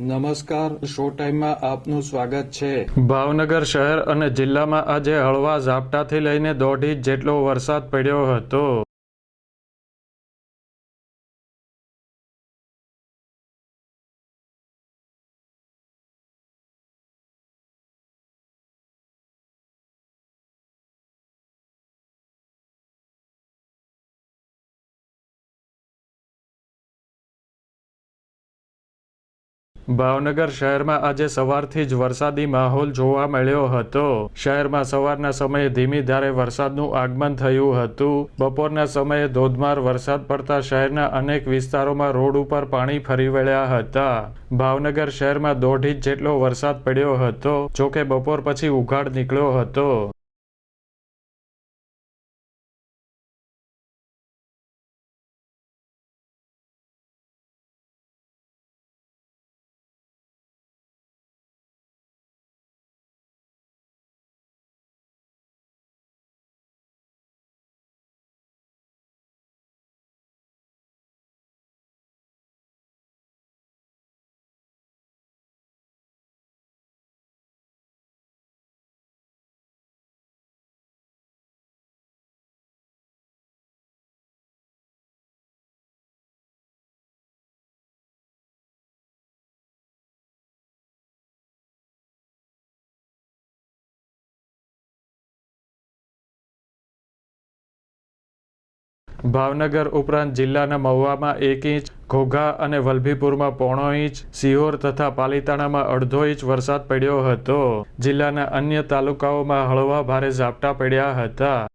નમસ્કાર શો ટાઈમમાં આપનું સ્વાગત છે. ભાવનગર શહેર અને જિલ્લામાં આજે હળવા ઝાપટાથી લઈને દોઢ ઇંચ જેટલો વરસાદ પડ્યો હતો. ભાવનગર શહેરમાં આજે સવારથી જ વરસાદી માહોલ જોવા મળ્યો હતો. શહેરમાં સવારના સમયે ધીમી ધારે વરસાદનું આગમન થયું હતું. બપોરના સમયે ધોધમાર વરસાદ પડતા શહેરના અનેક વિસ્તારોમાં રોડ ઉપર પાણી ફરી વળ્યા હતા. ભાવનગર શહેરમાં દોઢ ઇંચ જેટલો વરસાદ પડ્યો હતો, જોકે બપોર પછી ઉઘાડ નીકળ્યો હતો. ભાવનગર ઉપરાંત જિલ્લાના મહુવામાં એક ઇંચ, ઘોઘા અને વલભીપુરમાં પોણો ઇંચ, સિહોર તથા પાલીતાણામાં અડધો ઇંચ વરસાદ પડ્યો હતો. જિલ્લાના અન્ય તાલુકાઓમાં હળવા ભારે ઝાપટા પડ્યા હતા.